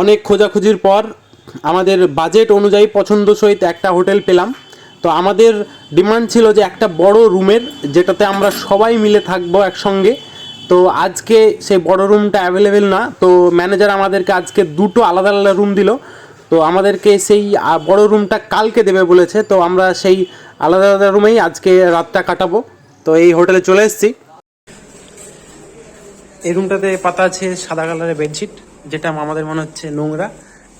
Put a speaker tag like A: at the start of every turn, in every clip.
A: অনেক খোঁজাখুঁজির পর আমাদের বাজেট অনুযায়ী পছন্দ সহিত একটা হোটেল পেলাম। তো আমাদের ডিমান্ড ছিল যে একটা বড় রুমের, যেটাতে আমরা সবাই মিলে থাকব একসঙ্গে। তো আজকে সেই বড় রুমটা অ্যাভেলেবেল না, তো ম্যানেজার আমাদেরকে আজকে দুটো আলাদা আলাদা রুম দিল। তো আমাদেরকে সেই বড় রুমটা কালকে দেবে বলেছে, তো আমরা সেই আলাদা আলাদা রুমেই আজকে রাতটা কাটাবো। তো এই হোটেলে চলে এসেছি। এই রুমটাতে পাতা আছে সাদা কালারের বেডশিট যেটা আমাদের মনে হচ্ছে নোংরা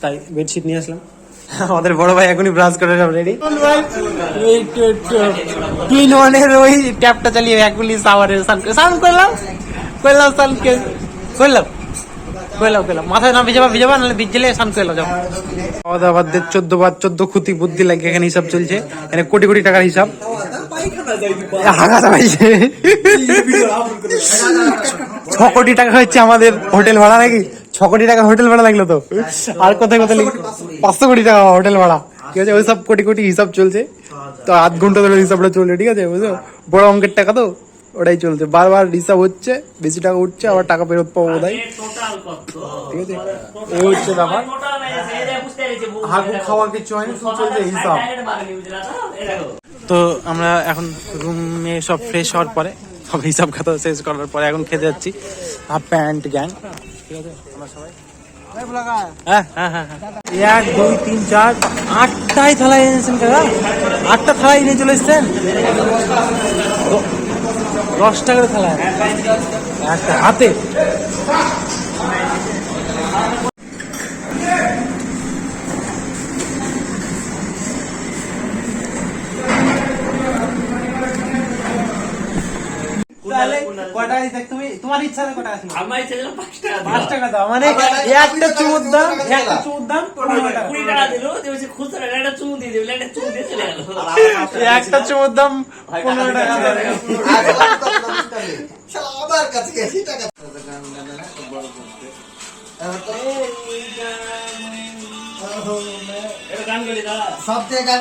A: তাই বেডশিট নিয়ে আসলাম। আমাদের বড় ভাই এখনই ব্রাশ করে সব রেডি ক্লিন ওয়ানের ওই ট্যাপটা চালিয়ে এখনই সাওয়ারে স্নান করে স্নান করলাম। করলাম স্নান করে- করলাম। করলাম করলাম। মাথায় না ভিজাবা ভিজাবা নাহলে ভিজলে স্নান করলাম যাও। খাওয়া দাওয়া বাদ দিয়ে চোদ্দ বার চোদ্দ খুঁতি বুদ্ধি লাগে এখানে হিসাব চলছে। এখানে কোটি কোটি টাকার হিসাব। হাগাতে পাইছে ছ কোটি টাকা হচ্ছে আমাদের হোটেল ভাড়া নাকি? ছ কোটি টাকা হোটেল ভাড়া লাগল তো। আর কোথায় কোথায় লিখ পাঁচশো কোটি। টাকা হোটেল ভাড়া। ঠিক আছে ওই সব কোটি কোটি হিসাব চলছে। তো আধ ঘণ্টা ধরে হিসাবটা চলছে ঠিক আছে বুঝছ? বড় অঙ্কের টাকা তো ওটাই চলছে। বারবার হিসাব হচ্ছে বেশি টাকা উঠছে আবার টাকা ফেরত পাবো বোধ ঠিক আছে? এই হচ্ছে ব্যাপার। হাগু খাওয়া কিছু হয়নি শুধু চলছে হিসাব। তো? আমরা এখন রুমে সব ফ্রেশ হওয়ার পরে সব হিসাব খাতা শেষ করার পরে এখন খেতে যাচ্ছি। Half pant gang. ঠিক আছে? আমরা সবাই? হ্যাঁ হ্যাঁ হ্যাঁ। এক দুই তিন চার আটটাই থালা এনেছেন কাকা। আটটা থালা এনে চলে এসছেন? দশ টাকার থালা একটা হাতে? কটা তুমি তোমার ইচ্ছা কটা আছে?
B: আমার ইচ্ছা ছিল পাঁচ টাকা
A: পাঁচ টাকা দাও। মানে একটা চুমুর দাম একটা চুমুর দাম পনেরো টাকা।
B: কুড়ি টাকা দিল দিয়ে খুচরা একটা চুমু দিয়ে দিবি একটা চুমু দিয়ে চলে গেল।
A: একটা চুমুর দাম পনেরো টাকা।
C: আবার কাছে গেছি টাকা
B: এটা গান